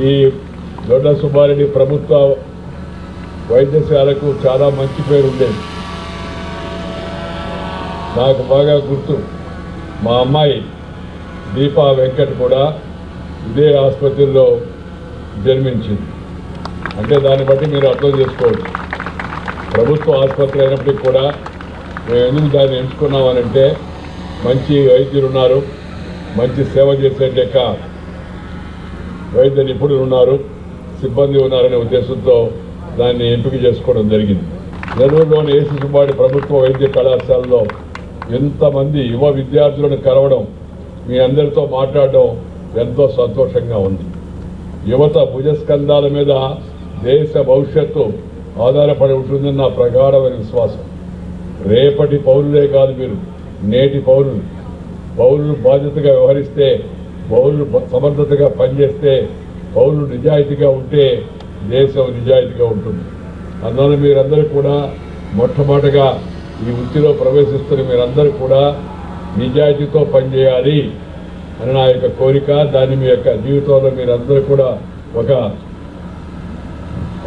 ఈ దొడ్డ సుబ్బారెడ్డి ప్రభుత్వ వైద్యశాలకు చాలా మంచి పేరు ఉండేది. నాకు బాగా గుర్తు మా అమ్మాయి దీపా వెంకట్ కూడా ఇదే ఆసుపత్రిలో జన్మించింది. అంటే దాన్ని బట్టి మీరు అర్థం చేసుకోవచ్చు. ప్రభుత్వ ఆసుపత్రి అయినప్పటికీ కూడా మేము ఎందుకు దాన్ని ఎంచుకున్నామనంటే మంచి వైద్యులు ఉన్నారు మంచి సేవ చేసే లెక్క వైద్య నిపుణులు ఉన్నారు సిబ్బంది ఉన్నారనే ఉద్దేశంతో దాన్ని ఎంపిక చేసుకోవడం జరిగింది. నెల్లూరులోని ఏసీ సుబ్బాడి ప్రభుత్వ వైద్య కళాశాలలో ఎంతమంది యువ విద్యార్థులను కలవడం మీ అందరితో మాట్లాడడం ఎంతో సంతోషంగా ఉంది. యువత భుజస్కంధాల మీద దేశ భవిష్యత్తు ఆధారపడి ఉంటుందని నా ప్రగాఢమైన విశ్వాసం. రేపటి పౌరులే కాదు మీరు నేటి పౌరులు. పౌరులు బాధ్యతగా వ్యవహరిస్తే పౌరులు సమర్థతగా పనిచేస్తే పౌరులు నిజాయితీగా ఉంటే దేశం నిజాయితీగా ఉంటుంది. అందువల్ల మీరందరూ కూడా మొట్టమొదటిగా ఈ వృత్తిలో ప్రవేశిస్తున్న మీరందరూ కూడా నిజాయితీతో పనిచేయాలి అని నా యొక్క కోరిక. దాన్ని మీ యొక్క జీవితంలో మీరందరూ కూడా ఒక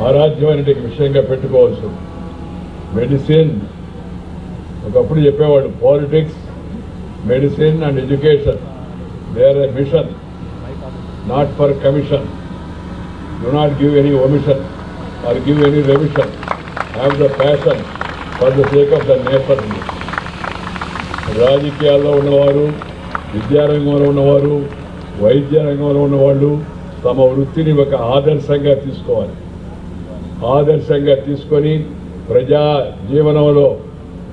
ఆరాధ్యమైన విషయంగా పెట్టుకోవచ్చు. మెడిసిన్ ఒకప్పుడు చెప్పేవాడు politics medicine and education. Where a mission not for commission do not give any omission or give any remission have the passion for the sake of the neighbour రాజకీయాల్లో ఉన్నవారు విద్యారంగంలో ఉన్నవారు వైద్య రంగంలో ఉన్నవాళ్ళు తమ వృత్తిని ఒక ఆదర్శంగా తీసుకోవాలి. ఆదర్శంగా తీసుకొని ప్రజా జీవనంలో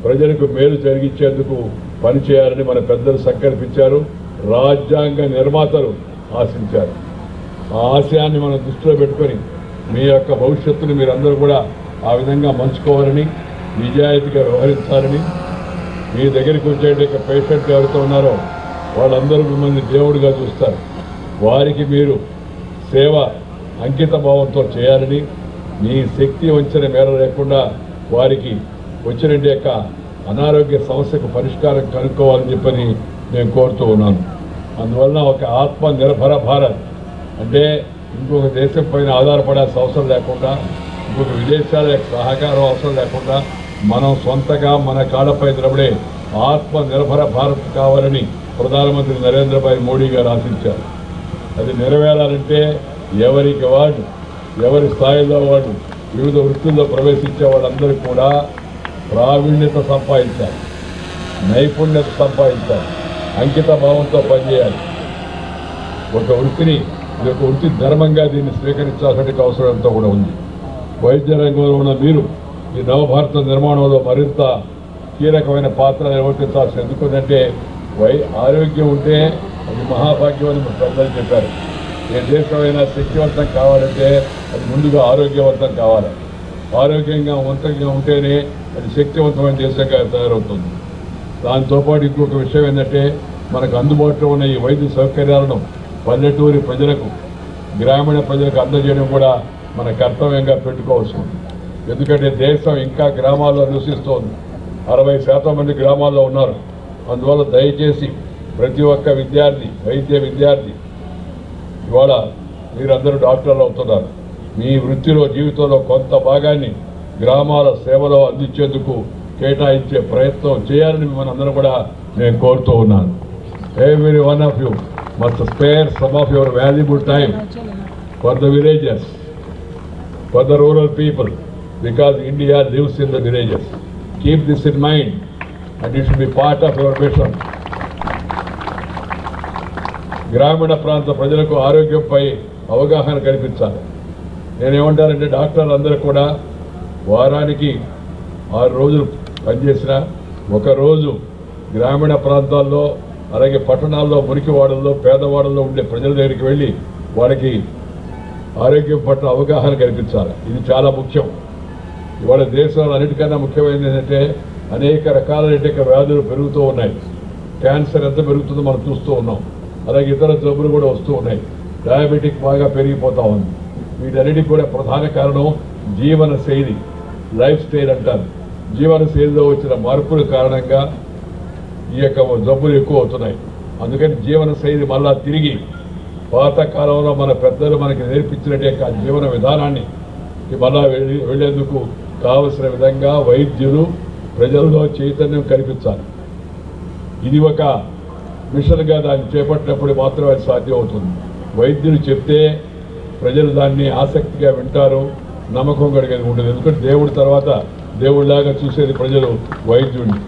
ప్రజలకు మేలు జరిగించేందుకు పనిచేయాలని మన పెద్దలు సంకల్పించారు. రాజ్యాంగ నిర్మాతలు ఆశించారు. ఆ ఆశయాన్ని మనం దృష్టిలో పెట్టుకొని మీ యొక్క భవిష్యత్తును మీరందరూ కూడా ఆ విధంగా మంచుకోవాలని నిజాయితీగా వ్యవహరించాలని మీ దగ్గరికి వచ్చే పేషెంట్ ఎవరితో ఉన్నారో వాళ్ళందరూ మిమ్మల్ని దేవుడిగా చూస్తారు. వారికి మీరు సేవ అంకిత భావంతో చేయాలని మీ శక్తి వంచిన మేర లేకుండా వారికి వచ్చిన యొక్క అనారోగ్య సమస్యకు పరిష్కారం కనుక్కోవాలని చెప్పని నేను కోరుతూ ఉన్నాను. అందువలన ఒక ఆత్మ నిర్భర భారత్. అంటే ఇంకొక దేశం పైన ఆధారపడాల్సిన అవసరం లేకుండా ఇంకొక విదేశాల సహకారం అవసరం లేకుండా మనం సొంతగా మన కాళ్ళపై నిలబడే ఆత్మ నిర్భర భారత్ కావాలని ప్రధానమంత్రి నరేంద్ర భాయ్ మోడీ గారు ఆశించారు. అది నెరవేరాలంటే ఎవరికి వాడు ఎవరి స్థాయిలో వాడు వివిధ వృత్తుల్లో ప్రవేశించే వాళ్ళందరూ కూడా ప్రావీణ్యత సంపాదించాలి నైపుణ్యత సంపాదించాలి. అంకిత భావంతో పనిచేయాలి. ఒక వృత్తిని ఇది ఒక వృత్తి ధర్మంగా దీన్ని స్వీకరించాల్సిన అవసరం ఎంతో కూడా ఉంది. వైద్య రంగంలో ఉన్న మీరు ఈ నవభారత నిర్మాణంలో మరింత కీలకమైన పాత్ర నిర్వర్తించాల్సి ఎందుకంటే వై ఆరోగ్యం ఉంటే అది మహాభాగ్యం అని మన పెద్దలు చెప్పారు. ఏ దేశమైనా శక్తివంతం కావాలంటే అది ముందుగా ఆరోగ్యవంతం కావాలి. ఆరోగ్యంగా వంతంగా ఉంటేనే అది శక్తివంతమైన దేశంగా తయారవుతుంది. దాంతోపాటు ఇంకొక విషయం ఏంటంటే మనకు అందుబాటులో ఉన్న ఈ వైద్య సౌకర్యాలను పల్లెటూరి ప్రజలకు గ్రామీణ ప్రజలకు అందజేయడం కూడా మన కర్తవ్యంగా పెట్టుకోవచ్చు ఎందుకంటే దేశం ఇంకా గ్రామాల్లో నివసిస్తోంది. అరవై శాతం మంది గ్రామాల్లో ఉన్నారు. అందువల్ల దయచేసి ప్రతి ఒక్క విద్యార్థి వైద్య విద్యార్థి ఇవాళ మీరందరూ డాక్టర్లు అవుతున్నారు. మీ వృత్తిలో జీవితంలో కొంత భాగాన్ని గ్రామాల సేవలో అందించేందుకు కేటాయించే ప్రయత్నం చేయాలని మిమ్మల్ని అందరూ కూడా నేను కోరుతూ ఉన్నాను. Every one of you must spare some of your valuable time for the villages for the rural people because India lives in the villages keep this in mind and it should be part of your mission గ్రామీణ ప్రాంత ప్రజలకు ఆరోగ్యంపై అవగాహన కల్పించాలి. నేనేమంటానంటే డాక్టర్లు అందరూ కూడా వారానికి ఆరు రోజులు పనిచేసిన ఒకరోజు గ్రామీణ ప్రాంతాల్లో అలాగే పట్టణాల్లో మురికివాడల్లో పేదవాడల్లో ఉండే ప్రజల దగ్గరికి వెళ్ళి వాళ్ళకి ఆరోగ్యం పట్ల అవగాహన కల్పించాలి. ఇది చాలా ముఖ్యం. ఇవాళ దేశంలో అన్నిటికన్నా ముఖ్యమైనది ఏంటంటే అనేక రకాలైన వ్యాధులు పెరుగుతూ ఉన్నాయి. క్యాన్సర్ ఎంత పెరుగుతుందో మనం చూస్తూ ఉన్నాం. అలాగే ఇతర జబ్బులు కూడా వస్తూ ఉన్నాయి. డయాబెటిక్ బాగా పెరిగిపోతూ ఉంది. వీటన్నిటికి కూడా ప్రధాన కారణం జీవన శైలి లైఫ్ స్టైల్ అంటారు. జీవన శైలిలో వచ్చిన మార్పుల కారణంగా ఈ యొక్క జబ్బులు ఎక్కువ అవుతున్నాయి. అందుకని జీవన శైలి మళ్ళా తిరిగి పాతకాలంలో మన పెద్దలు మనకి నేర్పించినట్టు యొక్క జీవన విధానాన్ని మళ్ళా వెళ్ళి వెళ్ళేందుకు కావలసిన విధంగా వైద్యులు ప్రజల్లో చైతన్యం కల్పించాలి. ఇది ఒక మిషన్గా దాన్ని చేపట్టినప్పుడు మాత్రమే అది సాధ్యం అవుతుంది వైద్యులు చెప్తే ప్రజలు దాన్ని ఆసక్తిగా వింటారు నమ్మకం కలిగేది ఉంటుంది ఎందుకంటే దేవుడి తర్వాత దేవుడిలాగా చూసేది ప్రజలు వైద్యుడిని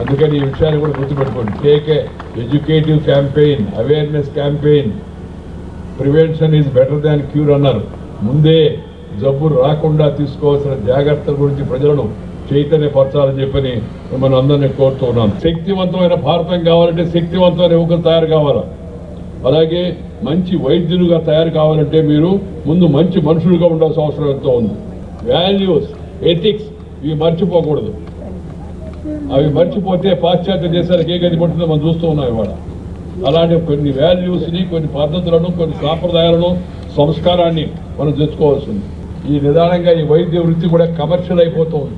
అందుకని ఈ విషయాన్ని కూడా గుర్తుపెట్టుకోండి. Take educative campaign awareness campaign. Prevention is better than cure అన్నారు. ముందే జబ్బు రాకుండా తీసుకోవాల్సిన జాగ్రత్తల గురించి ప్రజలను చైతన్యపరచాలని చెప్పని మిమ్మల్ని అందరినీ కోరుతున్నాను శక్తివంతమైన భారతం కావాలంటే శక్తివంతమైన యువకులు తయారు కావాలా? అలాగే మంచి వైద్యులుగా తయారు కావాలంటే మీరు ముందు మంచి మనుషులుగా ఉండాల్సిన అవసరం ఎంతో ఉంది. వాల్యూస్ ఎథిక్స్ ఇవి మర్చిపోకూడదు. అవి మర్చిపోతే పాశ్చాత్య దేశాలకు ఏ గది పడుతుందో మనం చూస్తూ ఉన్నాం ఇవాళ. అలాంటి కొన్ని వాల్యూస్ని కొన్ని పద్ధతులను కొన్ని సాంప్రదాయాలను సంస్కారాన్ని మనం తెచ్చుకోవాల్సి ఉంది. ఈ నిదానంగా ఈ వైద్య వృత్తి కూడా కమర్షియల్ అయిపోతూ ఉంది.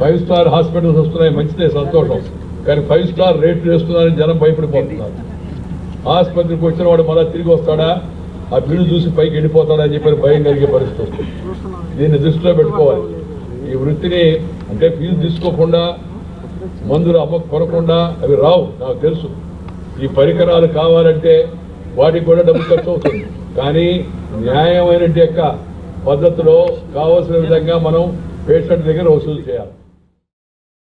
ఫైవ్ స్టార్ హాస్పిటల్స్ వస్తున్నాయి మంచిదే సంతోషం. కానీ ఫైవ్ స్టార్ రేట్లు వేస్తున్నారని జనం భయపడిపోతున్నారు. ఆసుపత్రికి వచ్చిన వాడు మళ్ళీ తిరిగి వస్తాడా? ఆ బిల్లు చూసి పైకి వెళ్ళిపోతాడా అని చెప్పి భయం కలిగే పరిస్థితి. వస్తుంది. దీన్ని దృష్టిలో పెట్టుకోవాలి. ఈ వృత్తిని అంటే ఫీజు తీసుకోకుండా మందులు అమ్మ కొనకుండా అవి రావు నాకు తెలుసు. ఈ పరికరాలు కావాలంటే వాటికి కూడా డబ్బు ఖర్చు అవుతుంది. కానీ న్యాయమైన యొక్క పద్ధతిలో కావాల్సిన విధంగా మనం పేషెంట్ దగ్గర వసూలు చేయాలి.